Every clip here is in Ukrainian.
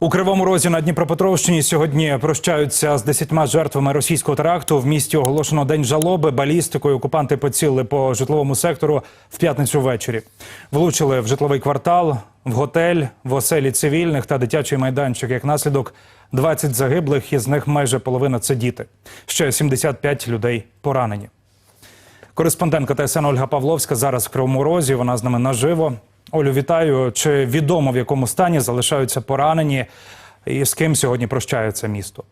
У Кривому Розі на Дніпропетровщині сьогодні прощаються з десятьма жертвами російського теракту. В місті оголошено день жалоби. Балістикою окупанти поцілили по житловому сектору в п'ятницю ввечері. Влучили в житловий квартал, в готель, в оселі цивільних та дитячий майданчик. Як наслідок, 20 загиблих, із них майже половина це діти. Ще 75 людей поранені. Кореспондентка ТСН Ольга Павловська зараз в Кривому Розі. Вона з нами наживо. Олю, вітаю. Чи відомо в якому стані залишаються поранені і з ким сьогодні прощається місто?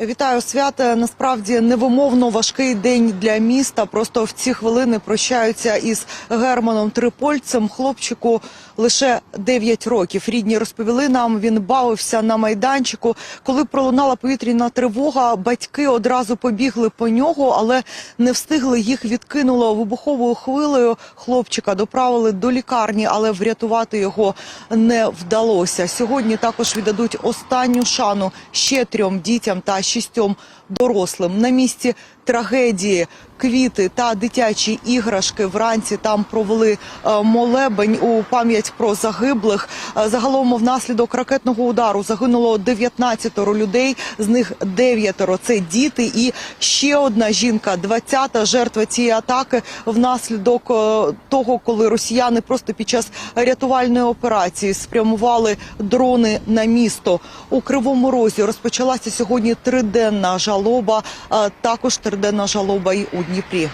Вітаю свята. Насправді невимовно важкий день для міста. Просто в ці хвилини прощаються із Германом Трипольцем. Хлопчику лише 9 років. Рідні розповіли нам. Він бавився на майданчику. Коли пролунала повітряна тривога, батьки одразу побігли по нього, але не встигли. Їх відкинуло вибуховою хвилею. Хлопчика доправили до лікарні, але врятувати його не вдалося. Сьогодні також віддадуть останню шану ще трьом дітям та шістьом дорослим. На місці трагедії квіти та дитячі іграшки вранці там провели е, молебень у пам'ять про загиблих. Е, Загалом внаслідок ракетного удару загинуло 19 людей, з них 9 – це діти, і ще одна жінка, 20-та жертва цієї атаки внаслідок е, того, коли росіяни просто під час рятувальної операції спрямували дрони на місто. У Кривому Розі розпочалася сьогодні триденна жалоба, а також триденна жалоба і у Дніпрі.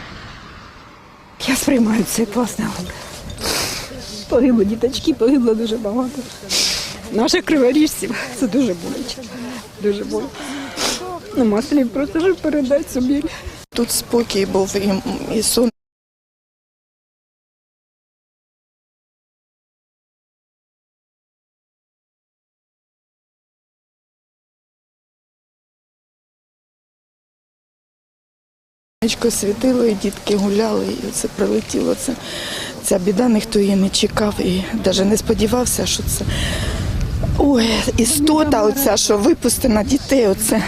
Я сприймаю це класне. Погибло діточки, погибло дуже багато. Наших криворіжців це дуже боляче. Дуже боляче. Нема слів, просто вже передати собі. Тут спокій був і, і сон. Сонечко світило, і дітки гуляли, і це прилетіло. Це, ця біда, ніхто її не чекав і навіть не сподівався, що це. Ой, істота оця, що випустена дітей, оце.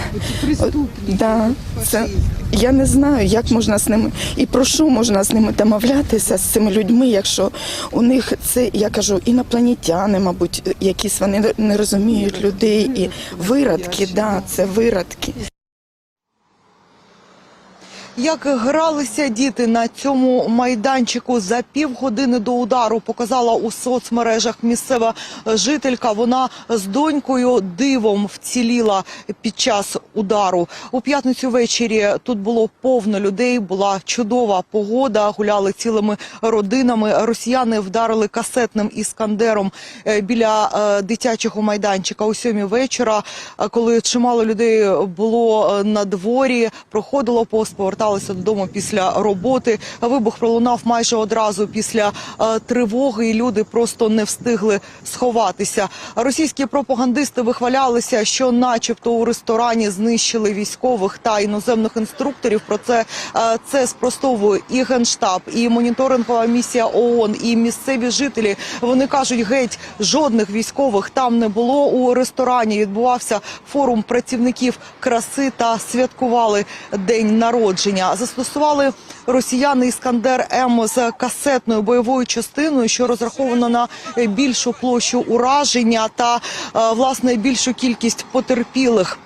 О, да, це, я не знаю, як можна з ними і про що можна з ними домовлятися з цими людьми, якщо у них це, я кажу, інопланетяни, мабуть, якісь вони не- не розуміють людей і виродки, да, це виродки. Як гралися діти на цьому майданчику за півгодини до удару, показала у соцмережах місцева жителька. Вона з донькою дивом вціліла під час удару. У п'ятницю ввечері тут було повно людей. Була чудова погода. Гуляли цілими родинами. Росіяни вдарили касетним іскандером е, біля е, дитячого майданчика у сьомій вечора, е, коли чимало людей було на дворі, проходило повз, поверталися додому після роботи. Вибух пролунав майже одразу після е, тривоги, і люди просто не встигли сховатися. Російські пропагандисти вихвалялися, що, начебто, у ресторані знищили військових та іноземних інструкторів. Про це е, це спростовує і генштаб, і моніторингова місія ООН, і місцеві жителі. Вони кажуть, геть жодних військових там не було. У ресторані відбувався форум працівників краси та святкували день народження. Застосували росіяни іскандер М з касетною бойовою частиною, що розраховано на більшу площу ураження та е, власне більшу кількість потерпілих.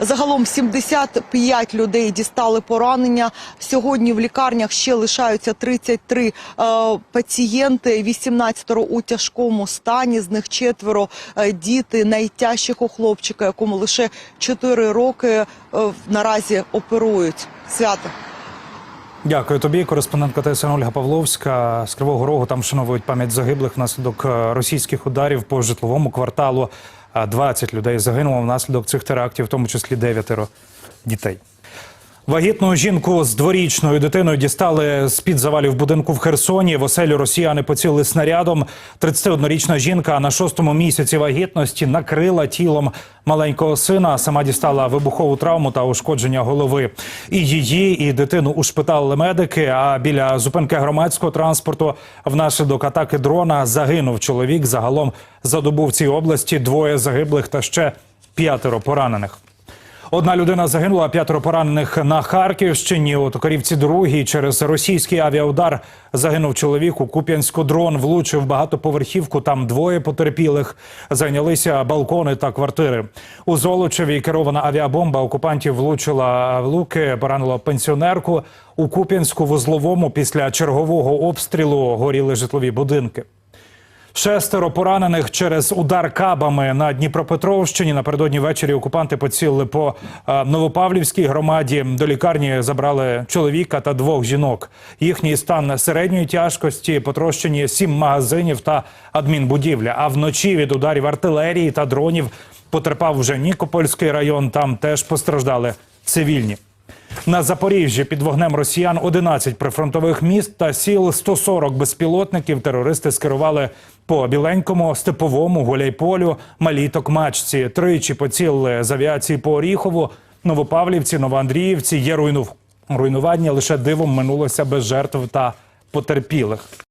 Загалом 75 людей дістали поранення. Сьогодні в лікарнях ще лишаються 33 е, пацієнти, 18 у тяжкому стані. З них четверо е, діти у хлопчика, якому лише 4 роки е, наразі оперують. Свято. Дякую тобі. Кореспондентка ТСН Ольга Павловська з Кривого Рогу. Там вшановують пам'ять загиблих внаслідок е, російських ударів по житловому кварталу. А 20 людей загинуло внаслідок цих терактів, в тому числі дев'ятеро дітей. Вагітну жінку з дворічною дитиною дістали з під завалів будинку в Херсоні. В оселю росіяни поцілили снарядом. 31-річна жінка на шостому місяці вагітності накрила тілом маленького сина. Сама дістала вибухову травму та ушкодження голови. І її, і дитину ушпиталили медики. А біля зупинки громадського транспорту внаслідок атаки дрона загинув чоловік. Загалом за добу в цій області двоє загиблих та ще п'ятеро поранених. Одна людина загинула, п'ятеро поранених на Харківщині. У Токарівці другій через російський авіаудар загинув чоловік. У Куп'янську дрон влучив багатоповерхівку. Там двоє потерпілих. Зайнялися балкони та квартири. У Золочеві керована авіабомба окупантів влучила в луки, поранила пенсіонерку. У Куп'янську вузловому після чергового обстрілу горіли житлові будинки. Шестеро поранених через удар кабами на Дніпропетровщині. Напередодні ввечері окупанти поцілили по е, Новопавлівській громаді. До лікарні забрали чоловіка та двох жінок. Їхній стан середньої тяжкості, потрощені сім магазинів та адмінбудівля. А вночі від ударів артилерії та дронів потерпав вже Нікопольський район. Там теж постраждали цивільні. На Запоріжжі під вогнем росіян 11 прифронтових міст та сіл 140 безпілотників терористи скерували по Біленькому, Степовому, Гуляйполю, Малій Токмачці. Тричі поцілили з авіації по Оріхову, Новопавлівці, Новоандріївці. Є руйну... руйнування, лише дивом минулося без жертв та потерпілих.